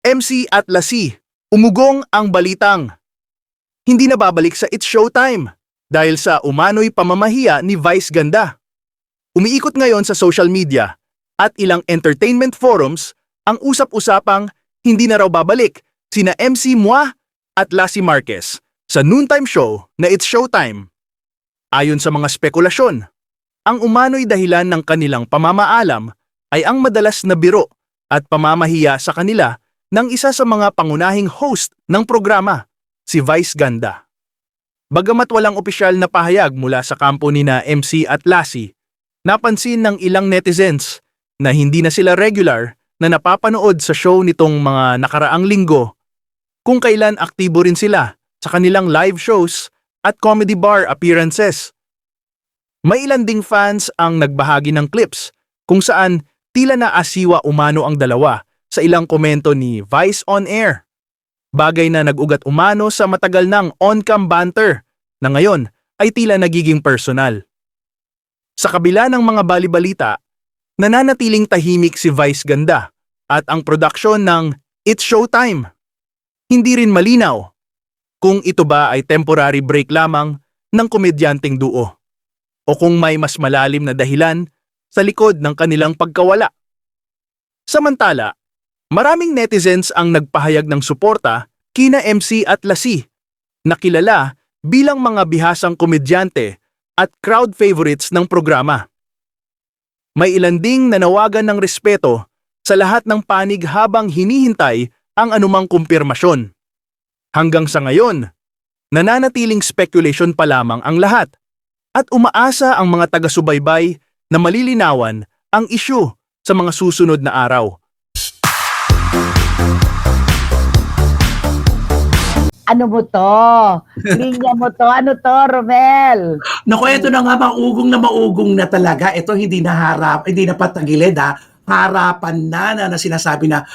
MC at Lassie, umugong ang balitang. Hindi na babalik sa It's Showtime dahil sa umano'y pamamahiya ni Vice Ganda. Umiikot ngayon sa social media at ilang entertainment forums ang usap-usapang hindi na raw babalik sina MC Mua at Lassie Marquez sa noontime show na It's Showtime. Ayon sa mga spekulasyon, ang umano'y dahilan ng kanilang pamamaalam ay ang madalas na biro at pamamahiya sa kanila ng isa sa mga pangunahing host ng programa, si Vice Ganda. Bagamat walang opisyal na pahayag mula sa kampo ni na MC at Lassie, napansin ng ilang netizens na hindi na sila regular na napapanood sa show nitong mga nakaraang linggo kung kailan aktibo rin sila sa kanilang live shows at comedy bar appearances. May ilan ding fans ang nagbahagi ng clips kung saan tila na asiwa umano ang dalawa sa ilang komento ni Vice on Air. Bagay na nag-ugat umano sa matagal ng on-cam banter na ngayon ay tila nagiging personal. Sa kabila ng mga balibalita, nananatiling tahimik si Vice Ganda at ang produksyon ng It's Showtime. Hindi rin malinaw kung ito ba ay temporary break lamang ng komedyanteng duo o kung may mas malalim na dahilan sa likod ng kanilang pagkawala. Samantala, maraming netizens ang nagpahayag ng suporta kina MC at Lassie, na kilala bilang mga bihasang komedyante at crowd favorites ng programa. May ilan ding nanawagan ng respeto sa lahat ng panig habang hinihintay ang anumang kumpirmasyon. Hanggang sa ngayon, nananatiling speculation pa lamang ang lahat at umaasa ang mga taga-subaybay na malilinawan ang isyu sa mga susunod na araw. Ano mo to? Linya mo to? Ano to, Romel? Naku, eto na nga, maugong na maugong na talaga. Ito hindi na harap, hindi na patagilid ha. Harapan na na, na sinasabi na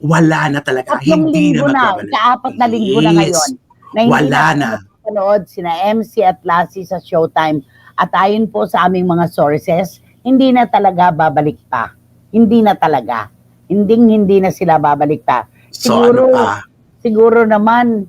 wala na talaga. Tatlong hindi na na, magkabalik. kaapat na linggo na Yes. ngayon. Na Wala na. Panood sina MC at Lassie sa Showtime. At ayon po sa aming mga sources, hindi na talaga babalik pa. Hindi na talaga. Hindi hindi na sila babalik pa. So Siguro- ano pa? Siguro naman,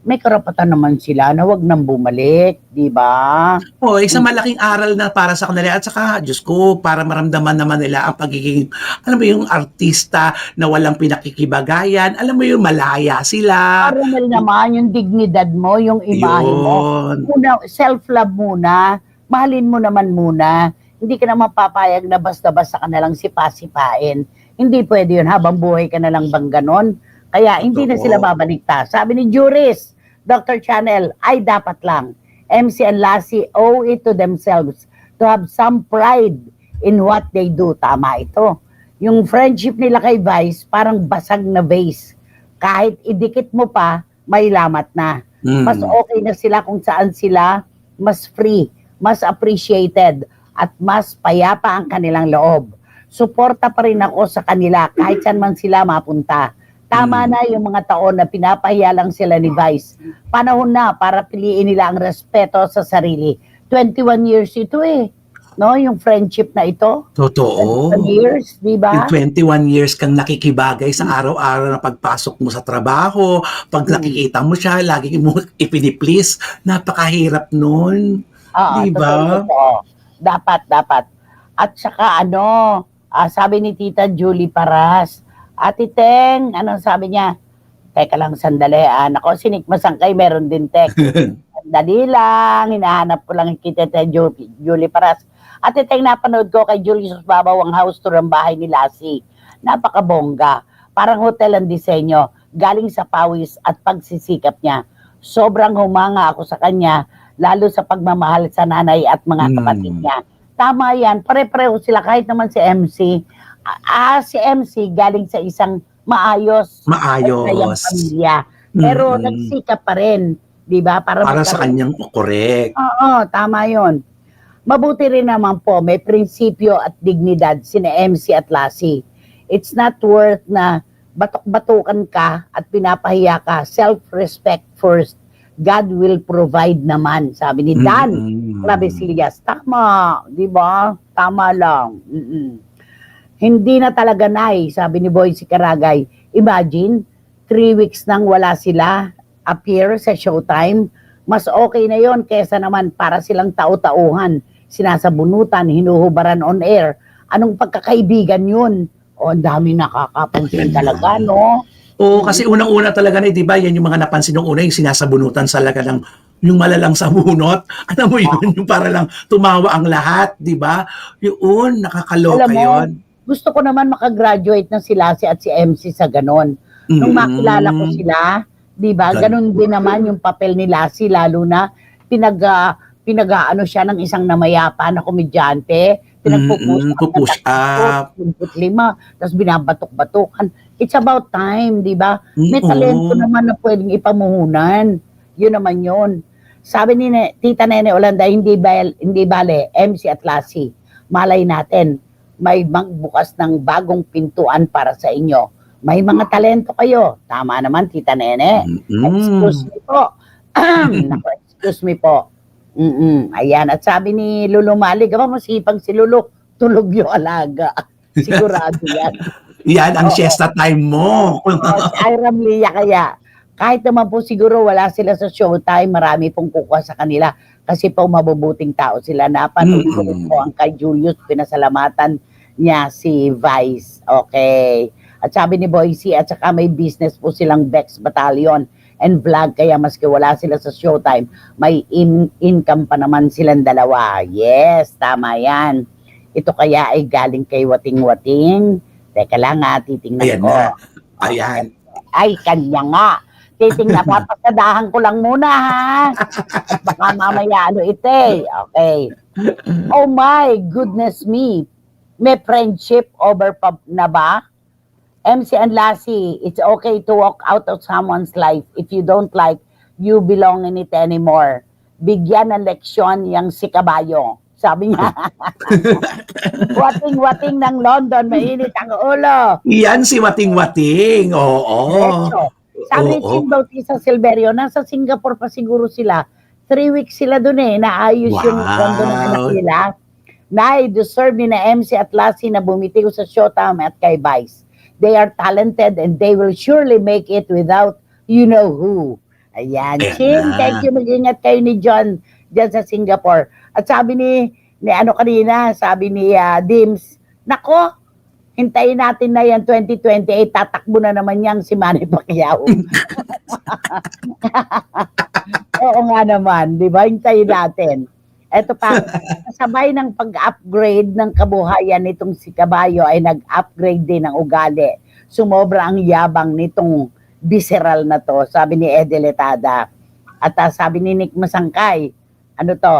may karapatan naman sila na wag nang bumalik, di ba? O, isang malaking aral na para sa kanila. At saka, Diyos ko, para maramdaman naman nila ang pagiging, alam mo yung artista na walang pinakikibagayan. Alam mo yung malaya sila. Para naman yung dignidad mo, yung imahe mo. Muna, self-love muna, mahalin mo naman muna. Hindi ka naman papayag na basta-basta ka na lang sipa-sipain. Hindi pwede yun, habang buhay ka na lang bang ganon. Kaya hindi na sila babalikta. Sabi ni Juris, Dr. Channel, ay dapat lang. MC and Lassie owe it to themselves to have some pride in what they do. Tama ito. Yung friendship nila kay Vice, parang basag na vase. Kahit idikit mo pa, may lamat na Mm. mas okay na sila kung saan sila mas free, mas appreciated, at mas payapa ang kanilang loob. Suporta pa rin ako sa kanila kahit saan man sila mapunta. Tama Mm. na yung mga taon na pinapahiya lang sila ni Vice. Panahon na para piliin nila ang respeto sa sarili. 21 years ito eh. No, yung friendship na ito. Totoo. 21 years, di ba? Yung 21 years kang nakikibagay sa araw-araw na pagpasok mo sa trabaho, pag Mm. nakikita mo siya, lagi mo ipiniplease, napakahirap nun. Oo, Di ba? totoo, totoo. Dapat, dapat. At saka ano, ah, sabi ni Tita Julie Paras, Ate Teng, ano sabi niya? Teka lang, sandali. Ah, nako, sinikmasan kay meron din tek. Dali lang, hinahanap ko lang kita Tita Ju- Julie Paras. Ate Teng, napanood ko kay Julius Babaw ang house tour ng bahay ni Lassie. Napakabongga. Parang hotel ang disenyo. Galing sa pawis at pagsisikap niya. Sobrang humanga ako sa kanya, lalo sa pagmamahal sa nanay at mga kapatid niya. Tama yan, pare-pareho sila kahit naman si MC. Ah, si MC galing sa isang maayos, Maayos. pamilya. Pero Mm-mm. nagsikap pa rin, 'di ba? Para, Para sa magkaroon- kanyang correct. Oo, tama 'yon. Mabuti rin naman po, may prinsipyo at dignidad sina MC at Lassie. It's not worth na batok-batukan ka at pinapahiya ka. Self-respect first. God will provide naman, sabi ni Dan. Clavesillas. Tama, di ba? Tama lang. Mm-mm. Hindi na talaga nai, sabi ni Boy si Karagay. Imagine, three weeks nang wala sila appear sa showtime. Mas okay na yon kesa naman para silang tao-tauhan, sinasabunutan, hinuhubaran on air. Anong pagkakaibigan yun? O, ang dami nakakapansin talaga, no? Oo, kasi unang-una talaga na, di ba, yan yung mga napansin nung una, yung sinasabunutan talaga ng yung malalang sabunot. Alam mo yun, yung para lang tumawa ang lahat, di ba? Yun, nakakaloka Alam mo, yun. Gusto ko naman makagraduate ng sila si at si MC sa ganon. Nung makilala ko sila, 'di ba? Gan- Ganun din naman yung papel ni Lassie lalo na pinag ah, pinag-ano siya ng isang namayapa na komedyante, pinagpupush Mm, up. 25, tapos binabatok-batukan. It's about time, 'di ba? May talento naman na pwedeng ipamuhunan. Yun naman yun. Sabi ni Tita Nene Olanda, hindi, bal, hindi bale, MC at Lassie. Malay natin, may magbukas ng bagong pintuan para sa inyo. May mga talento kayo. Tama naman, Tita Nene. Excuse me po. Naku, excuse me po. Mm-mm. Ayan. At sabi ni Lulu Malig, aba masipag si Lulu, tulog yung alaga. Sigurado yan. Yan ang siesta time mo. Iram Lia kaya, kahit naman po siguro wala sila sa showtime, marami pong kukuha sa kanila kasi po mabubuting tao sila. Napanood ko rin Mm-mm. po ang kay Julius, pinasalamatan niya si Vice. Okay. At sabi ni Boyce, at saka may business po silang Bex Battalion and vlog, kaya maski wala sila sa showtime, may in- income pa naman silang dalawa. Yes, tama yan. Ito kaya ay galing kay Wating Wating. Teka lang ha, titingnan Ayan ko. na. Ayan. Ay, kanya nga. Titingnan, papasadahan ko lang muna ha. At baka mamaya ano ito eh. Okay. Oh my goodness me. May friendship over pa na ba? MC and Lassie, it's okay to walk out of someone's life if you don't like you belong in it anymore. Bigyan ng leksyon yung si Kabayo. Sabi niya, wating-wating ng London, mainit ang ulo. Yan si Wating Wating. Oo. Diretso. Sabi Oo. Chin Bautista Silverio, nasa Singapore pa siguro sila. Three weeks sila dun eh, naayos yung Wow. kondo ng anak nila. Na deserve ni na MC at Lassie na bumitiw sa Showtime at kay Vice. They are talented and they will surely make it without you know who. Ayan. Chin, thank you. Mag-ingat kayo ni John dyan sa Singapore. At sabi ni, ni ano kanina, sabi ni ah, Dims, nako, hintayin natin na yan 2028, tatakbo na naman yang si Manny Pacquiao. Oo nga naman, di ba? Hintayin natin. Ito pa, sabay ng pag-upgrade ng kabuhayan nitong si Kabayo ay nag-upgrade din ng ugali. Sumobra ang yabang nitong visceral na to, sabi ni Edeletada. At ah, sabi ni Nick Masangkay, ano to,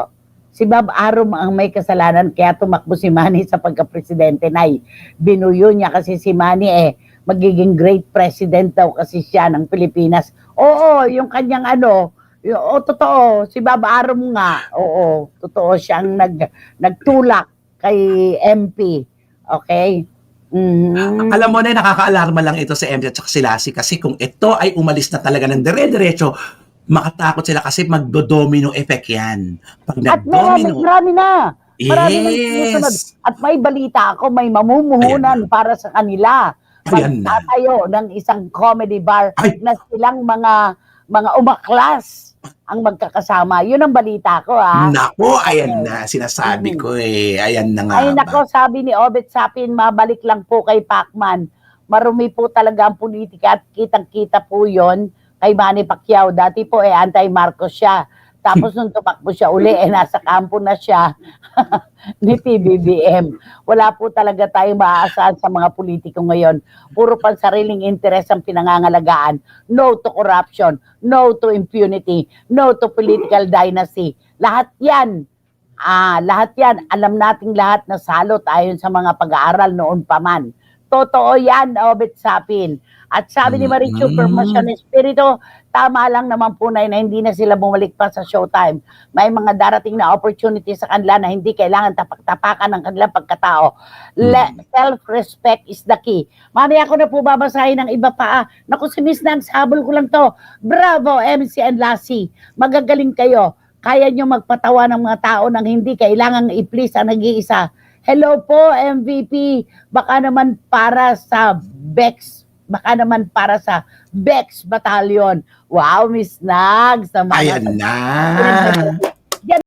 si Bob Arum ang may kasalanan kaya tumakbo si Manny sa pagka-presidente. Nay, binuyo niya kasi si Manny eh, magiging great president daw kasi siya ng Pilipinas. Oo, yung kanyang ano, yung, oh, totoo, si Bob Arum nga, oo, totoo siyang nag, nagtulak kay MP. Okay? Mhm. Alam mo na, nakaka-alarma lang ito sa MJ at saka si Lassie kasi kung ito ay umalis na talaga ng dire-diretso, makatakot sila kasi magdo-domino effect yan. Pag At marami, marami na. Marami na yes! At may balita ako, may mamumuhunan para sa kanila. Ayan na. Ng isang comedy bar Ay. na silang mga mga umaklas ang magkakasama. Yun ang balita ko, ah. Nako, ayan na. Sinasabi ko eh. Ayan na nga. Ay, ba. nako, sabi ni Obet Sapin, mabalik lang po kay Pacman. Marumi po talaga ang politika at kitang-kita po yon kay Manny Pacquiao. Dati po eh, anti-Marcos siya. Tapos nung tumakbo siya uli, eh, nasa kampo na siya ni PBBM. Wala po talaga tayong maaasahan sa mga politiko ngayon. Puro pan sariling interes ang pinangangalagaan. No to corruption, no to impunity, no to political dynasty. Lahat yan Ah, lahat 'yan, alam nating lahat na salot ayon sa mga pag-aaral noon pa man. Totoo 'yan, Obet Sapin. At sabi ni Marichu Mm. Permasyon Espiritu, tama lang naman po na, na hindi na sila bumalik pa sa showtime. May mga darating na opportunity sa kanila na hindi kailangan tapak-tapakan ng kanilang pagkatao. Le- self-respect is the key. Mamaya ako na po babasahin ng iba pa. ah. Naku, si Miss Nang, sabol ko lang to. Bravo, MC and Lassie. Magagaling kayo kaya nyo magpatawa ng mga tao nang hindi kailangang i-please ang nag-iisa. Hello po, MVP. Baka naman para sa Bex baka naman para sa Bex Battalion. Wow, Miss naman. Ayan na.